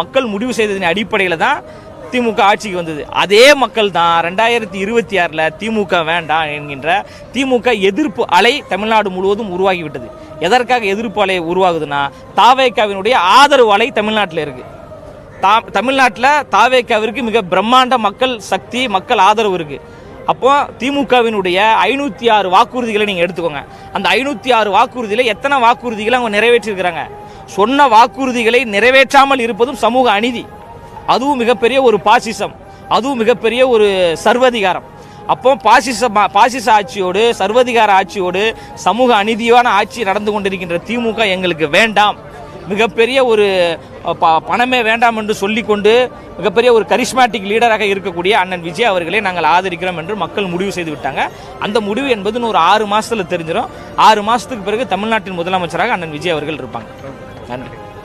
மக்கள் முடிவு செய்ததின் அடிப்படையில் தான் திமுக ஆட்சிக்கு வந்தது. அதே மக்கள் தான் ரெண்டாயிரத்தி இருபத்தி ஆறில் திமுக வேண்டாம் என்கின்ற திமுக எதிர்ப்பு அலை தமிழ்நாடு முழுவதும் உருவாகிவிட்டது. எதற்காக எதிர்ப்பு அலை உருவாகுதுன்னா தாவேக்காவினுடைய ஆதரவு அலை தமிழ்நாட்டில் இருக்குது தா தமிழ்நாட்டில் தாவேக்காவிற்கு மிக பிரம்மாண்ட மக்கள் சக்தி மக்கள் ஆதரவு இருக்குது அப்போ திமுகவினுடைய ஐநூற்றி ஆறு வாக்குறுதிகளை நீங்கள் எடுத்துக்கோங்க. அந்த ஐநூற்றி ஆறு வாக்குறுதியில் எத்தனை வாக்குறுதிகளை அவங்க நிறைவேற்றிருக்கிறாங்க? சொன்ன வாக்குறுதிகளை நிறைவேற்றாமல் இருப்பதும் சமூக அநீதி. அதுவும் மிகப்பெரிய ஒரு பாசிசம். அதுவும் மிகப்பெரிய ஒரு சர்வதிகாரம். அப்போ பாசிச பாசிச ஆட்சியோடு சர்வதிகார ஆட்சியோடு சமூக அநீதியான ஆட்சி நடந்து கொண்டிருக்கின்ற திமுக எங்களுக்கு வேண்டாம். மிகப்பெரிய ஒரு ப- பணமே வேண்டாம் என்று சொல்லிக்கொண்டு மிகப்பெரிய ஒரு கரிஸ்மாட்டிக் லீடராக இருக்கக்கூடிய அண்ணன் விஜய் அவர்களை நாங்கள் ஆதரிக்கிறோம் என்று மக்கள் முடிவு செய்து விட்டாங்க. அந்த முடிவு என்பதுன்னு ஒரு ஆறு மாசத்துல தெரிஞ்சிடும் ஆறு மாசத்துக்கு பிறகு தமிழ்நாட்டின் முதலமைச்சராக அண்ணன் விஜய் அவர்கள் இருப்பாங்க. 反正